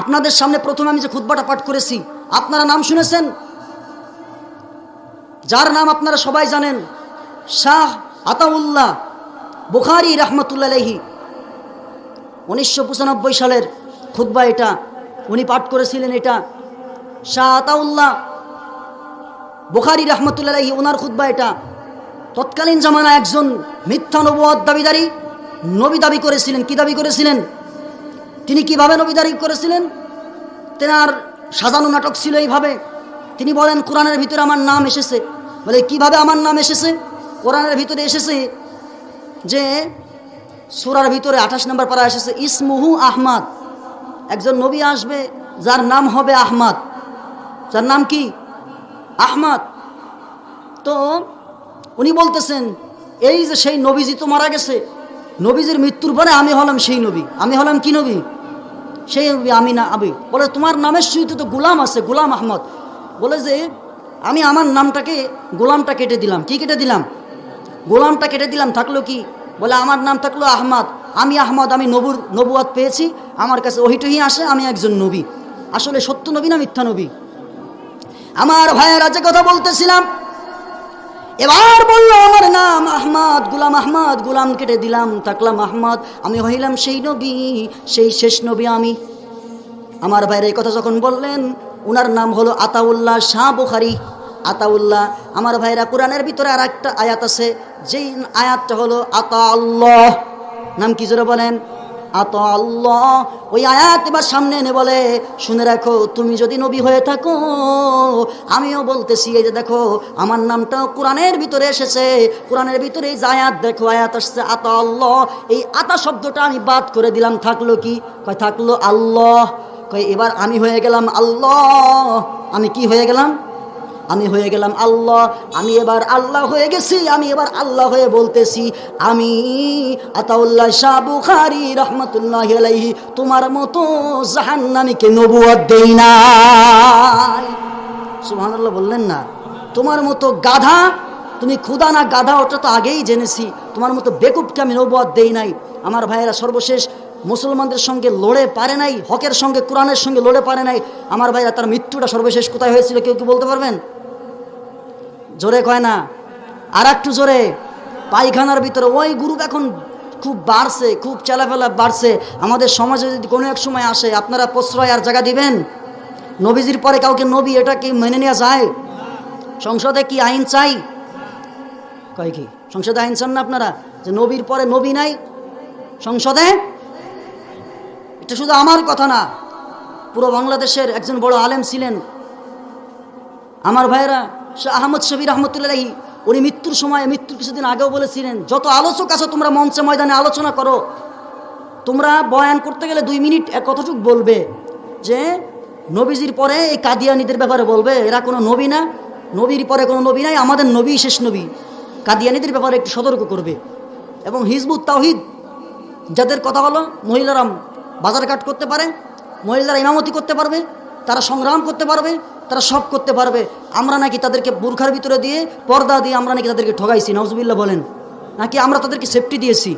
আপনাদের সামনে প্রথমে আমি যে খুতবাটা পাঠ করেছি, আপনারা নাম শুনেছেন? যার নাম আপনারা সবাই জানেন? শাহ আতাউল্লাহ বুখারি রহমতুল্লাহি উনিশশো পঁচানব্বই সালের খুতবা এটা, উনি পাঠ করেছিলেন এটা। শাহ আতাউল্লাহ বুখারি রহমতুল্লাহি ওনার খুতবা এটা। তৎকালীন জামানা একজন মিথ্যা নবুয়াদ দাবিদারি নবী দাবি করেছিলেন। কি দাবি করেছিলেন? তিনি কীভাবে নবী দাবি করেছিলেন? তেনার সাজানো নাটক ছিল এইভাবে। তিনি বলেন, কোরআনের ভিতরে আমার নাম এসেছে। বলে, কীভাবে আমার নাম এসেছে? কোরআনের ভিতরে এসেছে যে, সুরার ভিতরে আঠাশ নম্বর পারা এসেছে, ইসমুহু আহমাদ। একজন নবী আসবে, যার নাম হবে আহমাদ। যার নাম কি? আহমাদ। তো উনি বলতেছেন, এই যে সেই নবীজি তো মারা গেছে। নবীজির মৃত্যুর পরে আমি হলাম সেই নবী। আমি হলাম কি নবী? সেই আমি না বলে, তোমার নামের শুরুতে তো গোলাম আছে, গোলাম আহমদ। বলে যে, আমি আমার নামটাকে, গোলামটা কেটে দিলাম। কি কেটে দিলাম? গোলামটা কেটে দিলাম থাকল কি? বলে, আমার নাম থাকল আহমদ। আমি আহমদ, আমি নবুর, নবুয়াত পেয়েছি। আমার কাছে ওহিটহি আসে, আমি একজন নবী। আসলে সত্য নবী না মিথ্যা নবী? আমার ভাইয়েরা যে কথা বলতেছিলাম এবার বলল, আমার নাম আহমদ, গুলাম আহমদ, গুলাম কেটে দিলাম, থাকলাম আহমদ। আমি হইলাম সেই নবী, সেই শেষ নবী আমি। আমার ভাইয়ের এই কথা যখন বললেন ওনার নাম হলো আতাউল্লাহ শাহ বুখারি। আতাউল্লাহ, আমার ভাইরা কোরআনের ভিতরে আর একটা আয়াত আছে, যেই আয়াতটা হলো আতা আল্লাহ নাম কি জোরে বলেন? আত আল্লাহ। ওই আয়াত এবার সামনে এনে বলে, শুনে রাখো, তুমি যদি নবী হয়ে থাকো, আমিও বলতেছি, এই যে দেখো, আমার নামটাও কোরআনের ভিতরে এসেছে। কোরআনের ভিতরে এই আয়াত, দেখো, আয়াত আসছে, আত আল্লাহ। এই আতা শব্দটা আমি বাদ করে দিলাম, থাকল কি? কয়, থাকল আল্লাহ। কয়, এবার আমি হয়ে গেলাম আল্লাহ। আমি কি হয়ে গেলাম? আমি হয়ে গেলাম আল্লাহ, আমি এবার আল্লাহ হয়ে গেছি, আমি এবার আল্লাহ হয়ে বলতেছি, আমি আতাউল্লাহ শাহ বুখারি রহমতুল্লাহ আলাইহি তোমার মতো জাহান্নামীকে নবুয়াদ দেই নাই। সুবহানাল্লাহ বললেন না। তোমার মতো গাধা, তুমি ক্ষুদা না গাধা, ওটা তো আগেই জেনেছি। তোমার মতো বেকুবকে আমি নবুয়াদ দেই নাই। আমার ভাইয়েরা সর্বশেষ মুসলমানদের সঙ্গে লড়ে পারে নাই, হকের সঙ্গে, কোরআনের সঙ্গে লড়ে পারে নাই। আমার ভাইরা তার মৃত্যুটা সর্বশেষ কোথায় হয়েছিল, কেউ কি বলতে পারবেন? জোরে কয় না? আর একটু জোরে। পায়খানার ভিতরে ওই গ্রুপ এখন খুব বাড়ছে, খুব চেলাফেলা বাড়ছে। আমাদের সমাজে যদি কোনো এক সময় আসে, আপনারা প্রশ্রয় আর জায়গা দিবেন? নবীজির পরে কাউকে নবী এটা কি মেনে নেওয়া যায়? সংসদে কি আইন চাই? কয় কি? সংসদে আইন চান না আপনারা? যে নবীর পরে নবী নাই? সংসদে? এটা শুধু আমার কথা না। পুরো বাংলাদেশের একজন বড় আলেম ছিলেন। আমার ভাইয়েরা আহমদ শবির রহমতুল্লাহি উনি মৃত্যুর সময়, মৃত্যুর কিছুদিন আগেও বলেছিলেন, যত আলোচক আছো, তোমরা মঞ্চে ময়দানে আলোচনা করো। তোমরা বয়ান করতে গেলে দুই মিনিট এক কথাটুক বলবে যে, নবীজির পরে এই কাদিয়ানিদের ব্যাপারে বলবে, এরা কোনো নবী না, নবীর পরে কোনো নবী নাই, আমাদের নবী শেষ নবী। কাদিয়ানিদের ব্যাপারে একটু সতর্ক করবে। এবং হিজবুত তাহিদ যাদের কথা হলো মহিলারা বাজার কাট করতে পারে, মহিলারা ইমামতি করতে পারবে তারা সংগ্রাম করতে পারবে, তারা সব করতে পারবে। আমরা নাকি তাদেরকে বুর্খার ভিতরে দিয়ে, পর্দা দিয়ে আমরা নাকি তাদেরকে ঠগাইছি নজবুল্লাহ বলেন। নাকি আমরা তাদেরকে সেফটি দিয়েছি।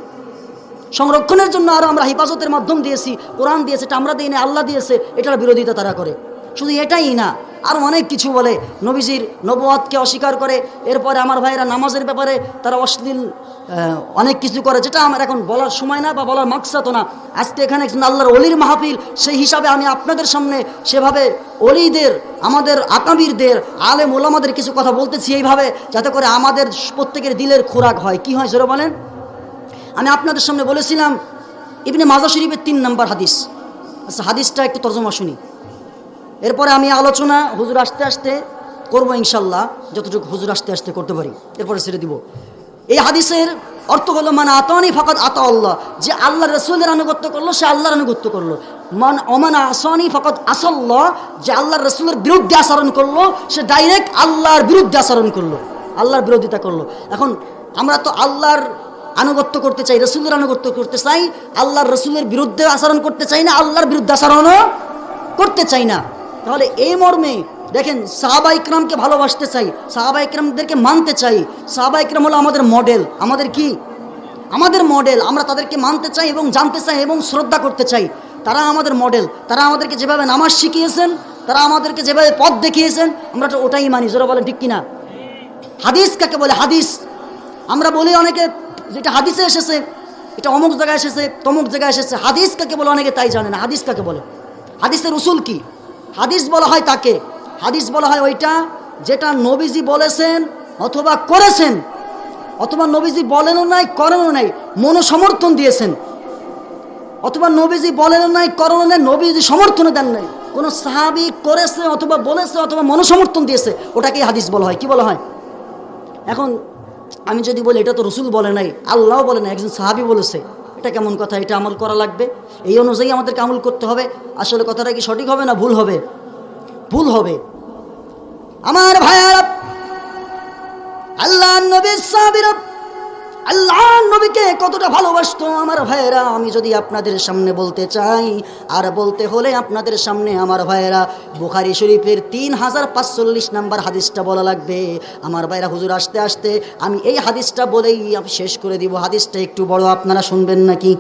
সংরক্ষণের জন্য আরও আমরা হেফাজতের মাধ্যম দিয়েছি, কোরআন দিয়েছে এটা আমরা দিই না আল্লাহ দিয়েছে, এটার বিরোধিতা তারা করে। শুধু এটাই না, আর অনেক কিছু বলে। নবীজির নবয়াতকে অস্বীকার করে, এরপরে আমার ভাইয়েরা নামাজের ব্যাপারে তারা অশ্লীল অনেক কিছু করে, যেটা আমার এখন বলার সময় না বা বলার মাকসাতো না। আজকে এখানে আল্লাহর অলির মাহফিল, সেই হিসাবে আমি আপনাদের সামনে সেভাবে অলিদের আমাদের আকাবিরদের, আলেম ওলামাদের কিছু কথা বলতেছি এইভাবে, যাতে করে আমাদের প্রত্যেকের দিলের খোরাক হয়। কি হয় সেটা বলেন? আমি আপনাদের সামনে বলেছিলাম, ইবনে মাজা শরীফের তিন নম্বর হাদিস। আচ্ছা হাদিসটা একটু তর্জমা শুনি। এরপরে আমি আলোচনা হুজুর আসতে আসতে করব ইনশাল্লাহ, যতটুকু হুজুর আসতে আসতে করতে পারি। এরপরে ছেড়ে দিব। এই হাদিসের অর্থ হলো মানে আতানি ফাকাত আতা আল্লাহ যে আল্লাহ রসুলের আনুগত্য করল, সে আল্লাহর আনুগত্য করল। মান অমান আসানি ফকত আসল্লাহ যে আল্লাহর রসুলের বিরুদ্ধে আচরণ করল, সে ডাইরেক্ট আল্লাহর বিরুদ্ধে আচরণ করল, আল্লাহর বিরোধিতা করল। এখন আমরা তো আল্লাহর আনুগত্য করতে চাই, রসুলের আনুগত্য করতে চাই, আল্লাহর রসুলের বিরুদ্ধে আচরণ করতে চাই না, আল্লাহর বিরুদ্ধে আচরণও করতে চাই না। তাহলে এই মর্মে দেখেন সাহাবা ইকরামকে ভালোবাসতে চাই, সাহাবা ইকরামদেরকে মানতে চাই। সাহাবা ইকরাম হলো আমাদের মডেল আমাদের কি? আমাদের মডেল আমরা তাদেরকে মানতে চাই এবং জানতে চাই এবং শ্রদ্ধা করতে চাই। তারা আমাদের মডেল তারা আমাদেরকে যেভাবে নামাজ শিখিয়েছেন, তারা আমাদেরকে যেভাবে পথ দেখিয়েছেন, আমরা তো ওটাই মানি। যারা বলেন ঠিক কিনা? হাদিস কাকে বলে? হাদিস। আমরা বলি অনেকে, যেটা হাদিসে এসেছে, এটা অমুক জায়গায় এসেছে, তমুক জায়গায় এসেছে। হাদিস কাকে বলে? অনেকে তাই জানে না। হাদিস কাকে বলে? হাদিসের উসুল কি? হাদিস বলা হয় তাকে। হাদিস বলা হয় ওইটা যেটা নবীজি বলেছেন অথবা করেছেন, অথবা নবীজি বলেনও নাই, করেনও নাই, মনোসমর্থন দিয়েছেন। অথবা নবীজি বলেনও নাই, করেনও নাই, নবীজি সমর্থনও দেন নাই। কোনো সাহাবি করেছে অথবা বলেছে অথবা মনোসমর্থন দিয়েছে, ওটাকেই হাদিস বলা হয়। কি বলা হয়? এখন আমি যদি বলি, এটা তো রসুল বলে নাই, আল্লাহ বলে নাই, একজন সাহাবি বলেছে। এটা কেমন কথা, এটা আমল করা লাগবে? এই অনুযায়ী আমাদেরকে আমল করতে হবে। আসলে কথাটা কি সঠিক হবে না ভুল হবে? ভুল হবে। আমার ভাইয়ার, আল্লাহ নবী সাহাবিরা আল্লাহ নবীকে কতটা ভালোবাসত আমার ভাইয়েরা? আমি যদি আপনাদের সামনে বলতে চাই, আর বলতে হলে আপনাদের সামনে আমার ভাইয়েরা, বুখারি শরীফের তিন হাজার পাঁচচল্লিশ নাম্বার হাদিসটা বলা লাগবে। আমার ভাইয়েরা, হুজুর, আসতে আসতে আমি এই হাদিসটা বলেই শেষ করে দিব। হাদিসটা একটু বড়, আপনারা শুনবেন নাকি?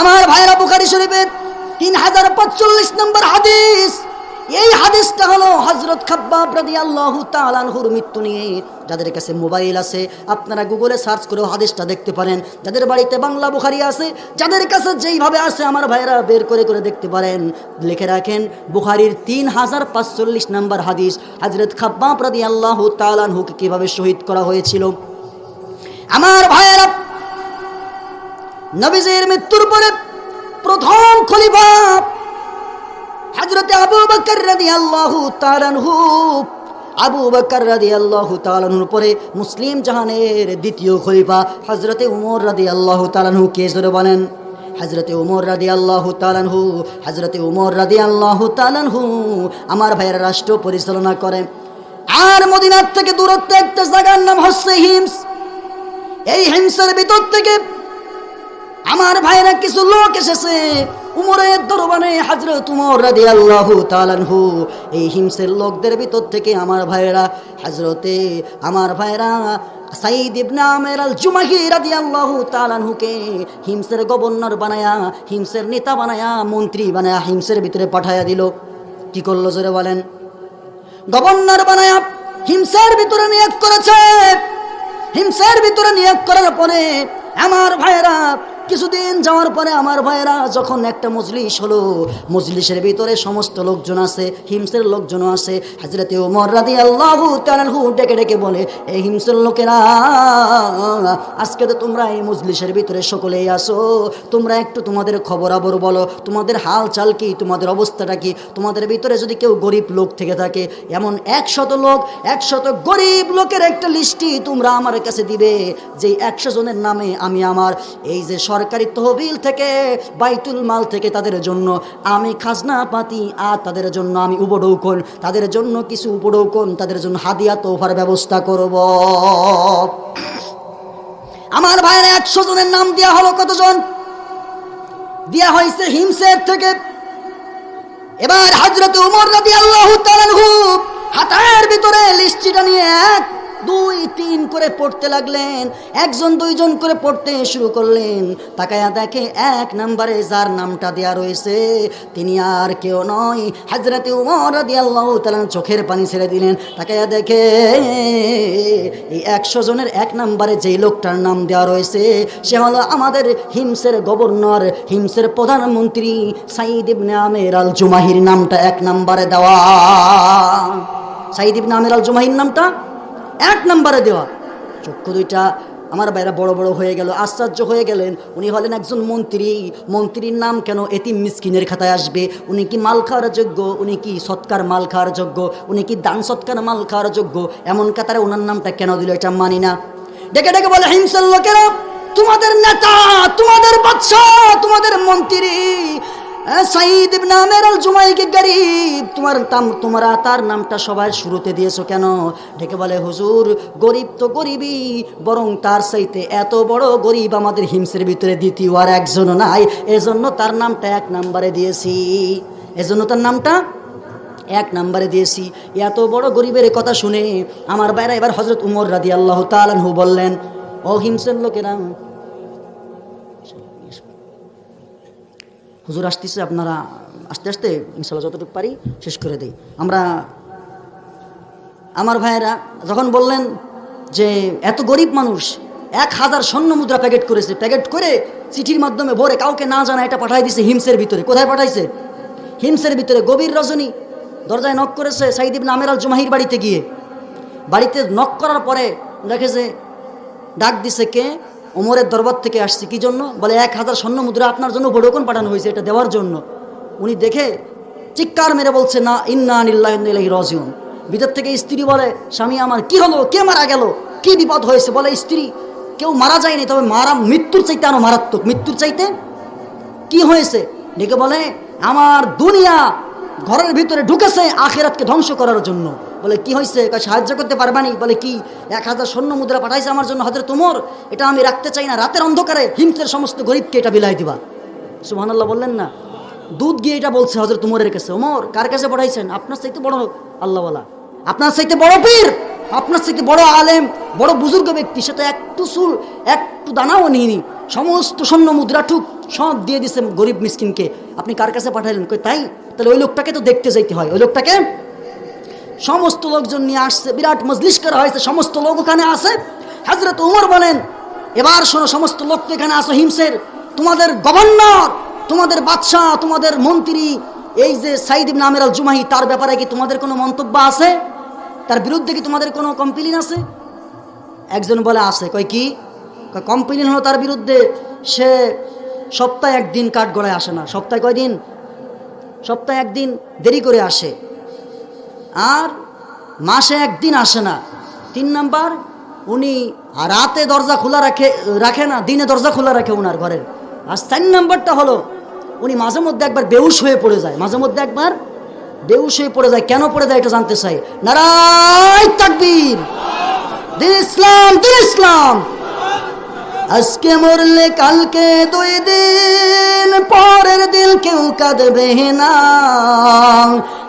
আমার ভাইয়েরা, বুখারি শরীফের তিন হাজার পাঁচচল্লিশ নম্বর হাদিস। এই হাদিসটা হলো হজরত খাব্বাব আল্লাহ মৃত্যু নিয়ে। যাদের কাছে মোবাইল আছে, আপনারা গুগলে সার্চ করেও হাদিসটা দেখতে পারেন। যাদের বাড়িতে বাংলা বুখারি আছে, যাদের কাছে যেইভাবে আছে, আমার ভাইয়েরা বের করে করে দেখতে পারেন। লিখে রাখেন, বুখারির তিন হাজার পাঁচচল্লিশ নম্বর হাদিস হজরত খাব্বাব রাদি আল্লাহ তালানহুকে কীভাবে শহীদ করা হয়েছিল। আমার ভাইয়েরা, নবীজির মৃত্যুর পরে প্রথম খলিফা হযরতে আবু বকর রাদিয়াল্লাহু তাআলাহু আবু বকর রাদিয়াল্লাহু তাআলাহুর পরে মুসলিম জাহানের দ্বিতীয় খলিফা হযরতে উমর রাদিয়াল্লাহু তাআলাহু কে জোরে বলেন? হজরতে উমর রাদি আল্লাহ তালানহু হজরতে উমর রাদি আল্লাহ তালানহু আমার ভাইয়ের রাষ্ট্র পরিচালনা করেন আর মদিনার থেকে দূরত্ব একটা জায়গার নাম হচ্ছে হিমস। এই হিমসের ভিতর থেকে আমার ভাইরা কিছু লোক এসেছে। উমরের দরবারে হাজরত উমর রাদি আল্লাহ তালানহু এই হিংসের লোকদের ভিতর থেকে আমার ভাইরা হাজরতে আমার ভাইরা সাইদ ইবনে আমের আল জুমাহি রাদিয়াল্লাহু তাআলাহুকে হিমসের গভর্নর বানায়া, হিমসের নেতা বানায়া, মন্ত্রী বানায়া হিমসের ভিতরে পাঠায়া দিল। কি করল জোরে বলেন? গভর্নর বানায়া হিমসের ভিতরে নিয়োগ করেছে। হিমসের ভিতরে নিয়োগ করার পরে আমার ভাইয়েরা কিছুদিন যাওয়ার পরে আমার ভাইয়েরা যখন একটা মজলিস হলো, মজলিসের ভিতরে সমস্ত লোকজন আছে, হিমসের লোকজনও আছে, হাজরতে ওমর রাদি আল্লাহু তাআলাহু ডেকে ডেকে বলে এই হিমসের লোকেরা, আজকে তো তোমরা এই মজলিসের ভিতরে সকলেই আসো তোমরা একটু তোমাদের খবরাবর বলো, তোমাদের হাল চাল কি, তোমাদের অবস্থাটা কি? তোমাদের ভিতরে যদি কেউ গরিব লোক থেকে থাকে, এমন একশত লোক, একশত গরিব লোকের একটা লিস্টি তোমরা আমার কাছে দিবে যে একশো জনের নামে আমি আমার, এই যে সরকারি তহবিল থেকে, বাইতুল মাল থেকে তাদের জন্য আমি খাজনা পাতি আর তাদের জন্য আমি উপডৌকন তাদের জন্য কিছু উপডৌকন তাদের জন্য হাদিয়া তোফার ব্যবস্থা করব। আমার ভাইয়ের একশো জনের নাম দেওয়া হলো কতজন? দেওয়া হয়েছে হিমসের থেকে। এবার হজরত উমর রাদি আল্লাহ হাতের ভিতরে লিস্টিটা নিয়ে এক দুই, তিন করে পড়তে লাগলেন। একজন, দুইজন করে পড়তে শুরু করলেন। তাকায়া দেখে এক নম্বরে যার নামটা দেয়া রয়েছে, তিনি আর কেউ নয়। হাজরাতে উমর রাদি আল্লাহ তালান চোখের পানি ছেড়ে দিলেন। তাকায়া দেখে এই একশো জনের এক নম্বরে যেই লোকটার নাম দেওয়া রয়েছে, সে হলো আমাদের হিমসের গভর্নর, হিমসের প্রধানমন্ত্রী সাইদ ইবনে আমের আল জুমাহির নামটা এক নম্বরে দেওয়া। সাইদ ইবনে আমের আল জুমাহির নামটা? এক নম্বরে দেওয়া। চক্ষু দুইটা আমার বাইরা বড় বড় হয়ে গেল, আশ্চর্য হয়ে গেলেন। উনি হলেন একজন মন্ত্রী। মন্ত্রীর নাম কেন এতিম মিসকিনের খাতায় আসবে? উনি কি মাল খাওয়ার যোগ্য? উনি কি সৎকার মাল খাওয়ার যোগ্য? উনি কি দান সৎকার মাল খাওয়ার যোগ্য? এমন কাতারে ওনার নামটা কেন দিল এটা মানি না। ডেকে ডেকে বলে, হিংসার লোকেরা, তোমাদের নেতা, তোমাদের বাদশাহ, তোমাদের মন্ত্রী সাইদ ইবনে আমের আল জুমাইকে গরিব, তোমার তাম, তোমরা তার নামটা সবার শুরুতে দিয়েছ কেন? ডেকে বলে, হুজুর, গরিব তো গরিবই, বরং তার চাইতে এত বড় গরিব আমাদের হিমসের ভিতরে দ্বিতীয় আর একজনও নাই। এজন্য তার নামটা এক নম্বরে দিয়েছি। এজন্য তার নামটা এক নম্বরে দিয়েছি। এত বড় গরিবের কথা শুনে আমার বাইরে এবার হজরত উমর রাদি আল্লাহ তালানহু বললেন, ও হিমসের লোকেরা হুজুর আসতেছে, আপনারা আস্তে আস্তে ইনশাল্লাহ যতটুকু পারি শেষ করে দেই। আমরা, আমার ভাইয়েরা যখন বললেন যে এত গরিব মানুষ, এক হাজার স্বর্ণ মুদ্রা প্যাকেট করেছে, প্যাকেট করে চিঠির মাধ্যমে ভরে কাউকে না জানা এটা পাঠাই দিছে হিমসের ভিতরে। কোথায় পাঠাইছে? হিমসের ভিতরে, গভীর রজনী দরজায় নক করেছে সাইদিব নামের আল জুমাহির বাড়িতে গিয়ে। বাড়িতে নক করার পরে দেখেছে ডাক দিছে কে? ওমরের দরবার থেকে আসছি কি জন্য? বলে, এক হাজার স্বর্ণ মুদ্রা আপনার জন্য বড়কন পাঠানো হয়েছে, এটা দেওয়ার জন্য। উনি দেখে চিৎকার মেরে বলছে, না, ইন্না আনিল্লাহ রজিউন। ভিতর থেকে স্ত্রী বলে, স্বামী আমার, কি হলো? কে মারা গেল? কি বিপদ হয়েছে? বলে, স্ত্রী, কেউ মারা যায়নি, তবে মারা, মৃত্যুর চাইতে আরও মারাত্মক। মৃত্যুর চাইতে কি হয়েছে? ডেকে বলে, আমার দুনিয়া ঘরের ভিতরে ঢুকেছে, আখেরাতকে ধ্বংস করার জন্য। বলে, কি হয়েছে সাহায্য করতে পারবানি বলে, কি? এক হাজার স্বর্ণ মুদ্রা পাঠাইছে আমার জন্য হাজার তোমর এটা আমি রাখতে চাই না। রাতের অন্ধকারে হিমসের সমস্ত গরিবকে এটা বিলাই দিবা। সুবহানাল্লাহ বললেন না। দুধ গিয়ে এটা বলছে হজরত উমরের কাছে ওমর কার কাছে পড়াইছেন আপনার চাইতে বড় আল্লাহওয়ালা। আপনার চাইতে বড় পীর, আপনার চাইতে বড় আলেম, বড় বুজুর্গ ব্যক্তি, সে তো একটু চুল একটু দানাও নিইনি। সমস্ত স্বর্ণ মুদ্রা টুক সব দিয়ে দিছে গরিব মিসকিনকে। আপনি কার কাছে পাঠালেন কই তাই? তাহলে ওই লোকটাকে তো দেখতে যাইতে হয়। ওই লোকটাকে সমস্ত লোকজন নিয়ে আসছে, বিরাট মজলিস হয়েছে, সমস্ত লোক ওখানে আছে। হাজরত উমর বলেন, এবার শোনো, সমস্ত লোক তো এখানে আসো হিমসের। তোমাদের গভর্নর, তোমাদের বাদশাহ, তোমাদের মন্ত্রী, এই যে সাইদ ইবনে আমির আল জুমাহি তার ব্যাপারে কি তোমাদের কোনো মন্তব্য আছে? তার বিরুদ্ধে কি তোমাদের কোনো কমপ্লেন আছে? একজন বলে, আছে। কয়, কি? কমপ্লেন হলো তার বিরুদ্ধে। সে সপ্তাহে একদিন কাঠ গড়ায় আসে না। সপ্তাহে কয়দিন? সপ্তাহে একদিন দেরি করে আসে। আর মাসে একদিন আসে না। তিন নাম্বার, উনি রাতে দরজা খোলা রাখে রাখে না, দিনে দরজা খোলা রাখে ওনার ঘরের আর চার নাম্বারটা হলো, উনি মাঝে মধ্যে একবার বেউস হয়ে পড়ে যায়। মাঝে মধ্যে একবার বেউস হয়ে পড়ে যায়। কেন পড়ে যায় এটা জানতে চাই? নারায় তাকবীর! দিন ইসলাম দিন ইসলাম! আজকে মরলে কালকে দুই দিন, পরের দিন কেউ কাঁদবে না।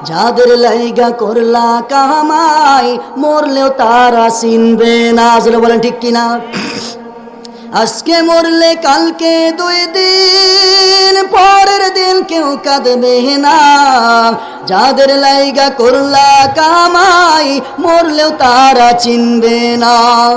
যাদের লাইগা করলা কামাই, মরলেও তারা চিনবে না। আসলে বলেন ঠিক কিনা? আজকে মরলে কালকে দুই দিন, পরের দিন কেউ কাঁদবে না। যাদের লাইগা করলা কামাই, মরলেও তারা চিনবে না।